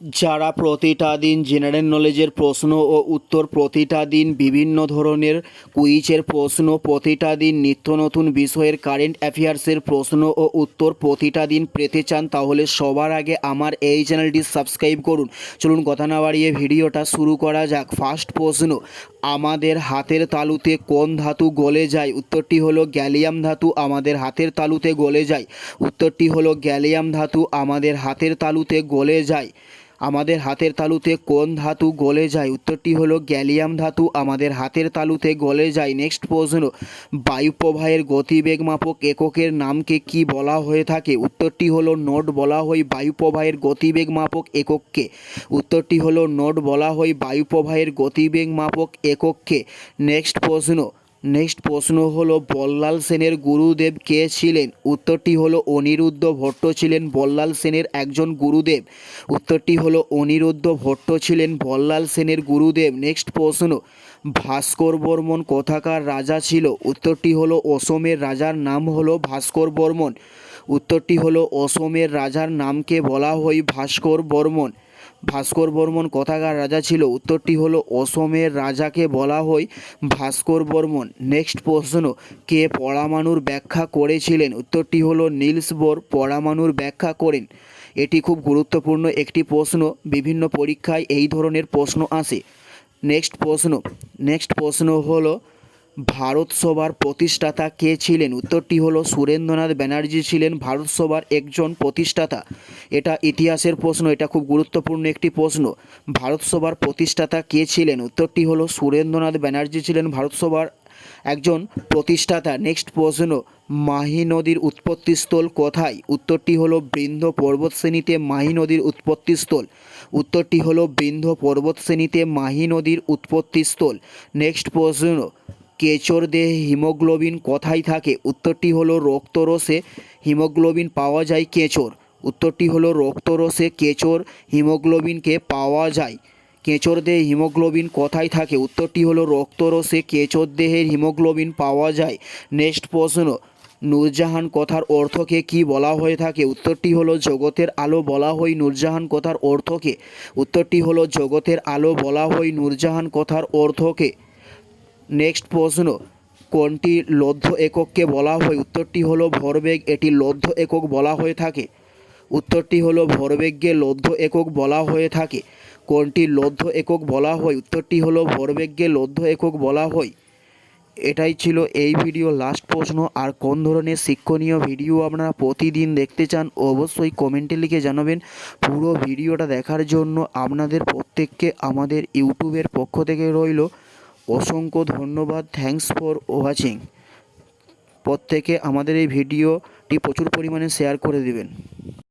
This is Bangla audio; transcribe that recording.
যারা প্রতিটা দিন জেনারেল নলেজের প্রশ্ন ও উত্তর প্রতিটা দিন বিভিন্ন ধরনের কুইজের প্রশ্ন, প্রতিটা দিন নিত্য নতুন বিষয়ের কারেন্ট অ্যাফেয়ার্সের প্রশ্ন ও উত্তর প্রতিটা দিন পেতে চান, তাহলে সবার আগে আমার এই চ্যানেলটি সাবস্ক্রাইব করুন। চলুন কথা না বাড়িয়ে ভিডিওটা শুরু করা যাক। ফার্স্ট প্রশ্ন, আমাদের হাতের তালুতে কোন ধাতু গলে যায়? উত্তরটি হলো গ্যালিয়াম ধাতু, আমাদের হাতের তালুতে গলে যায়। উত্তরটি হলো গ্যালিয়াম ধাতু, আমাদের হাতের তালুতে গলে যায়। আমাদের হাতের তালুতে কোন ধাতু গলে যায়? উত্তরটি হলো গ্যালিয়াম ধাতু। আমাদের হাতের তালুতে গলে যায়। নেক্সট প্রশ্ন বায়ুপ্রবাহের গতিবেগ মাপক এককের নামকে কি বলা হয়ে থাকে? উত্তরটি হলো নোট বলা হয় বায়ুপ্রবাহের গতিবেগ মাপক একককে। উত্তরটি হলো নোট বলা হয় বায়ুপ্রবাহের গতিবেগ মাপক একককে। নেক্সট প্রশ্ন নেক্সট প্রশ্ন হলো, বল্লাল সেনের গুরুদেব কে ছিলেন? উত্তরটি হলো, অনিরুদ্ধ ভট্ট ছিলেন বল্লাল সেনের একজন গুরুদেব। উত্তরটি হলো, অনিরুদ্ধ ভট্ট ছিলেন বল্লাল সেনের গুরুদেব। নেক্সট প্রশ্ন, ভাস্কর বর্মন কোথাকার রাজা ছিল? উত্তরটি হলো, অসমের রাজার নাম হলো ভাস্কর বর্মন। উত্তরটি হলো, অসমের রাজার নামকে বলা হয় ভাস্কর বর্মন। ভাস্কর বর্মন কোথাকার রাজা ছিল? উত্তরটি হলো অসমের রাজাকে বলা হয় ভাস্কর বর্মন। নেক্সট প্রশ্ন, কে পরমাণুর ব্যাখ্যা করেছিলেন? উত্তরটি হলো নিলস বোর পরমাণুর ব্যাখ্যা করেন। এটি খুব গুরুত্বপূর্ণ একটি প্রশ্ন, বিভিন্ন পরীক্ষায় এই ধরনের প্রশ্ন আসে। নেক্সট প্রশ্ন নেক্সট প্রশ্ন হলো ভারত সভার প্রতিষ্ঠাতা কে ছিলেন? উত্তরটি হলো, সুরেন্দ্রনাথ ব্যানার্জি ছিলেন ভারত সভার একজন প্রতিষ্ঠাতা। এটা ইতিহাসের প্রশ্ন, এটা খুব গুরুত্বপূর্ণ একটি প্রশ্ন। ভারত সভার প্রতিষ্ঠাতা কে ছিলেন? উত্তরটি হলো, সুরেন্দ্রনাথ ব্যানার্জি ছিলেন ভারত সভার একজন প্রতিষ্ঠাতা। নেক্সট প্রশ্ন, মাহি নদীর উৎপত্তিস্থল কোথায়? উত্তরটি হলো, বৃন্দ পর্বতশ্রেণীতে মাহি নদীর উৎপত্তিস্থল উত্তরটি হলো, বৃন্দ পর্বতশ্রেণীতে মাহি নদীর উৎপত্তিস্থল নেক্সট প্রশ্ন কেচোর দেহে হিমোগ্লোবিন কোথায় থাকে। উত্তরটি হলো রক্তরসে হিমোগ্লোবিন পাওয়া যায় কেঁচোর। উত্তরটি হলো রক্তরসে কেঁচোর হিমোগ্লোবিনকে পাওয়া যায়। কেঁচোর দেহে হিমোগ্লোবিন কোথায় থাকে। উত্তরটি হলো রক্তরসে কেঁচোর দেহের হিমোগ্লোবিন পাওয়া যায়। নেক্সট প্রশ্ন, নূরজাহান কথার অর্থকে কি বলা হয়ে থাকে? উত্তরটি হলো, জগতের আলো বলা হয় নূরজাহান কথার অর্থকে। উত্তরটি হলো, জগতের আলো বলা হয় নূরজাহান কথার অর্থকে। নেক্সট প্রশ্ন, কোনটি লব্ধ একককে বলা হয়? উত্তরটি হলো ভরবেগ, এটি লব্ধ একক বলা হয়ে থাকে। উত্তরটি হলো ভরবেগকে লব্ধ একক বলা হয়ে থাকে। কোনটি লব্ধ একক বলা হয়? উত্তরটি হলো ভরবেগকে লব্ধ একক বলা হয়। এটাই ছিল এই ভিডিও লাস্ট প্রশ্ন। আর কোন ধরনের শিক্ষণীয় ভিডিও আপনারা প্রতিদিন দেখতে চান, অবশ্যই কমেন্টে লিখে জানাবেন। পুরো ভিডিওটা দেখার জন্য আপনাদের প্রত্যেককে আমাদের ইউটিউবের পক্ষ থেকে রইল। অসংখ্য ধন্যবাদ থ্যাংকস ফর ওয়াচিং প্রত্যেকে আমাদের এই ভিডিওটি প্রচুর পরিমাণে শেয়ার করে দিবেন।